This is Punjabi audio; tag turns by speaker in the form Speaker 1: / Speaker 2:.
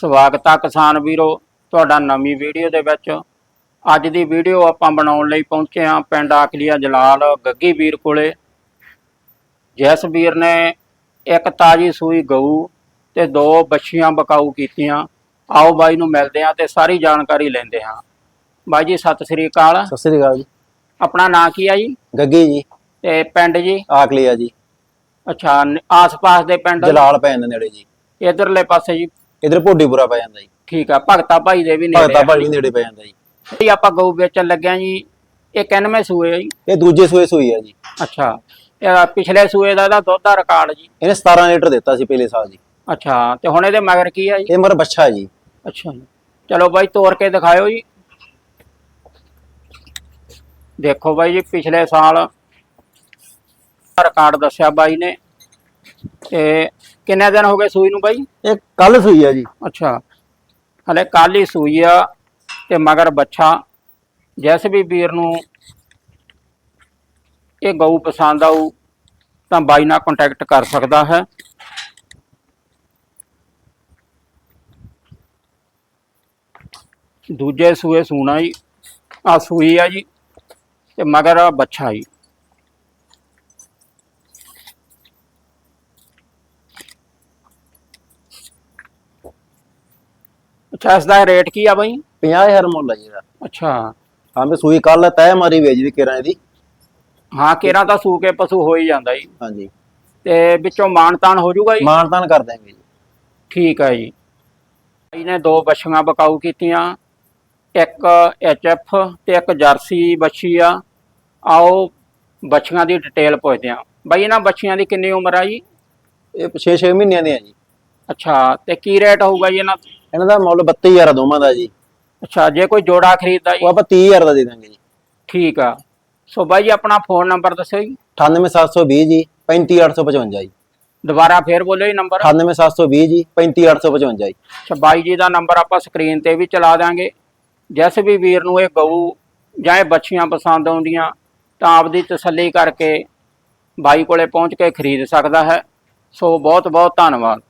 Speaker 1: ਸਵਾਗਤ ਆ ਕਿਸਾਨ ਵੀਰੋ ਤੁਹਾਡਾ ਨਵੀਂ ਵੀਡੀਓ ਦੇ ਵਿੱਚ। ਅੱਜ ਦੀ ਵੀਡੀਓ ਆਪਾਂ ਬਣਾਉਣ ਲਈ ਪਹੁੰਚੇ ਹਾਂ ਪਿੰਡ ਆਖਲੀਆ ਜਲਾਲ ਗੱਗੀ ਵੀਰ ਕੋਲੇ। ਜਿਸ ਵੀਰ ਨੇ ਇੱਕ ਤਾਜੀ ਸੂਈ ਗਊ ਤੇ ਦੋ ਬੱਛੀਆਂ ਬਕਾਊ ਕੀਤੀਆਂ। ਆਓ ਬਾਈ ਨੂੰ ਮਿਲਦੇ ਹਾਂ ਤੇ ਸਾਰੀ ਜਾਣਕਾਰੀ ਲੈਂਦੇ ਹਾਂ। ਬਾਈ ਜੀ ਸਤਿ ਸ੍ਰੀ ਅਕਾਲ।
Speaker 2: ਸਤਿ ਸ੍ਰੀ ਅਕਾਲ ਜੀ।
Speaker 1: ਆਪਣਾ ਨਾਂ ਕੀ ਆ ਜੀ?
Speaker 2: ਗੱਗੀ ਜੀ।
Speaker 1: ਤੇ ਪਿੰਡ ਜੀ?
Speaker 2: ਆਕਲੀਆ ਜੀ।
Speaker 1: ਅੱਛਾ ਆਸ-ਪਾਸ ਦੇ ਪਿੰਡ?
Speaker 2: ਜਲਾਲ ਪੈ ਜਾਂਦੇ ਨੇੜੇ ਜੀ।
Speaker 1: ਇਧਰਲੇ ਪਾਸੇ ਜੀ।
Speaker 2: ਇਧਰ ਭੋਡੀਪੁਰਾ ਪੈ ਜਾਂਦਾ ਜੀ।
Speaker 1: ਠੀਕ ਆ ਭਗਤਾ ਭਾਈ ਦੇ ਵੀ ਨੇੜੇ
Speaker 2: ਭਗਤਾ
Speaker 1: ਆ।
Speaker 2: ਭਾਜੀ ਨੇੜੇ ਪੈ ਜਾਂਦਾ ਜੀ।
Speaker 1: ਜੀ ਆਪਾਂ ਗਊ ਵੇਚਣ ਲੱਗਿਆ ਜੀ ਇਹ ਕਿੰਨਵੇਂ ਸੂਏ ਆ ਜੀ?
Speaker 2: ਇਹ ਦੂਜੇ ਸੂਏ ਸੂਈ ਆ ਜੀ।
Speaker 1: ਅੱਛਾ ਇਹ ਪਿਛਲੇ ਸੂਏ ਦਾ ਇਹਦਾ ਦੁੱਧ ਦਾ ਰਿਕਾਰਡ ਜੀ।
Speaker 2: ਇਹਨੇ 17 ਲੀਟਰ ਦਿੱਤਾ ਸੀ ਪਹਿਲੇ ਸਾਲ ਜੀ।
Speaker 1: ਅੱਛਾ ਤੇ ਹੁਣ ਇਹਦੇ ਮਗਰ ਕੀ ਆ ਜੀ?
Speaker 2: ਇਹ ਮਰ ਬੱਚਾ ਜੀ।
Speaker 1: ਅੱਛਾ ਜੀ। ਚਲੋ ਬਾਈ ਤੋੜ ਕੇ ਦਿਖਾਇਓ ਜੀ। ਦੇਖੋ ਬਾਈ ਜੀ ਪਿਛਲੇ ਸਾਲ ਰਿਕਾਰਡ ਦੱਸਿਆ ਬਾਈ ਨੇ। ਤੇ ਕਿੰਨੇ ਦਿਨ ਹੋ ਗਏ ਸੂਈ ਨੂੰ ਬਾਈ?
Speaker 2: ਇਹ ਕੱਲ ਸੂਈ ਆ ਜੀ।
Speaker 1: ਅੱਛਾ। ਹਲੇ ਕੱਲ ਹੀ ਸੂਈ ਆ ਤੇ ਮਗਰ ਬੱਚਾ ਜਿਸ ਵੀ ਵੀਰ ਨੂੰ ਇਹ ਗਊ ਪਸੰਦ ਆਊ ਤਾਂ ਬਾਈ ਨਾਲ ਕੰਟੈਕਟ ਕਰ ਸਕਦਾ ਹੈ। ਦੂਜੇ ਸੂਏ ਸੂਣਾ ਜੀ ਆ ਸੂਈ ਆ ਜੀ ਤੇ ਮਗਰ ਬੱਚਾ ਜੀ ਅੱਛਾ ਇਸ ਦਾ ਰੇਟ ਕੀ ਆ ਬਾਈ?
Speaker 2: 50000 ਮੁੱਲ ਆ ਜੀ ਇਹਦਾ।
Speaker 1: ਅੱਛਾ।
Speaker 2: ਹਾਂ ਵੀ ਸੂਈ ਕੱਲ ਤੈ ਮਾਰੀ ਵੇਚ ਦੀ ਕਿਰਾਂ ਇਹਦੀ।
Speaker 1: ਹਾਂ ਕੇਰਾ ਤਾਂ ਸੂ ਕੇ ਪਸ਼ੂ ਹੋ ਹੀ ਜਾਂਦਾ ਜੀ।
Speaker 2: ਹਾਂਜੀ।
Speaker 1: ਤੇ ਵਿੱਚੋਂ ਮਾਨਤਾਨ ਹੋ ਜਾਊਗਾ ਜੀ?
Speaker 2: ਮਾਨਤਾਨ ਕਰ ਦਾਂਗੇ ਜੀ।
Speaker 1: ਠੀਕ ਹੈ ਜੀ। ਬਾਈ ਨੇ ਦੋ ਬੱਛੀਆਂ ਬਕਾਊ ਕੀਤੀਆਂ। ਇੱਕ ਐਚਐਫ ਤੇ ਇੱਕ ਜਰਸੀ ਬੱਛੀ ਆ। ਆਓ ਬੱਛੀਆਂ ਦੀ ਡਿਟੇਲ ਪੁੱਛਦੇ ਆ ਬਾਈ ਇਹਨਾਂ ਬੱਛੀਆਂ ਦੀ ਕਿੰਨੀ ਉਮਰ ਆ ਜੀ?
Speaker 2: ਇਹ 6-6 ਮਹੀਨਿਆਂ ਦੇ ਆ ਜੀ।
Speaker 1: ਅੱਛਾ ਤੇ ਕੀ ਰੇਟ ਹੋਊਗਾ ਜੀ ਇਹਨਾਂ ਦਾ?
Speaker 2: ਇਹਨਾਂ ਦਾ ਮੁੱਲ 32000 ਆ ਦੋਵਾਂ ਦਾ ਜੀ।
Speaker 1: ਅੱਛਾ ਜੇ ਕੋਈ ਜੋੜਾ ਖਰੀਦਦਾ ਜੀ।
Speaker 2: ਉਹ ਆਪਾਂ 30000 ਦਾ ਦੇ ਦਾਂਗੇ ਜੀ।
Speaker 1: ਠੀਕ ਆ। ਸੋ ਬਾਈ ਜੀ ਆਪਣਾ ਫੋਨ ਨੰਬਰ ਦੱਸਿਓ ਜੀ।
Speaker 2: 98720 ਜੀ 35855 ਜੀ।
Speaker 1: ਦੁਬਾਰਾ ਫੇਰ ਬੋਲਿਓ ਜੀ ਨੰਬਰ।
Speaker 2: 98720 ਜੀ 35855 ਜੀ।
Speaker 1: ਅੱਛਾ ਬਾਈ ਜੀ ਦਾ ਨੰਬਰ ਆਪਾਂ ਸਕਰੀਨ ਤੇ ਵੀ ਚਲਾ ਦਾਂਗੇ। ਜਿਸ ਵੀ ਵੀਰ ਨੂੰ ਇਹ ਗਊ ਜਾਂ ਇਹ ਬੱਚੀਆਂ ਪਸੰਦ ਆਉਂਦੀਆਂ ਤਾਂ ਆਪਦੀ ਤਸੱਲੀ ਕਰਕੇ ਬਾਈ ਕੋਲੇ ਪਹੁੰਚ ਕੇ ਖਰੀਦ ਸਕਦਾ ਹੈ। ਸੋ ਬਹੁਤ ਬਹੁਤ ਧੰਨਵਾਦ।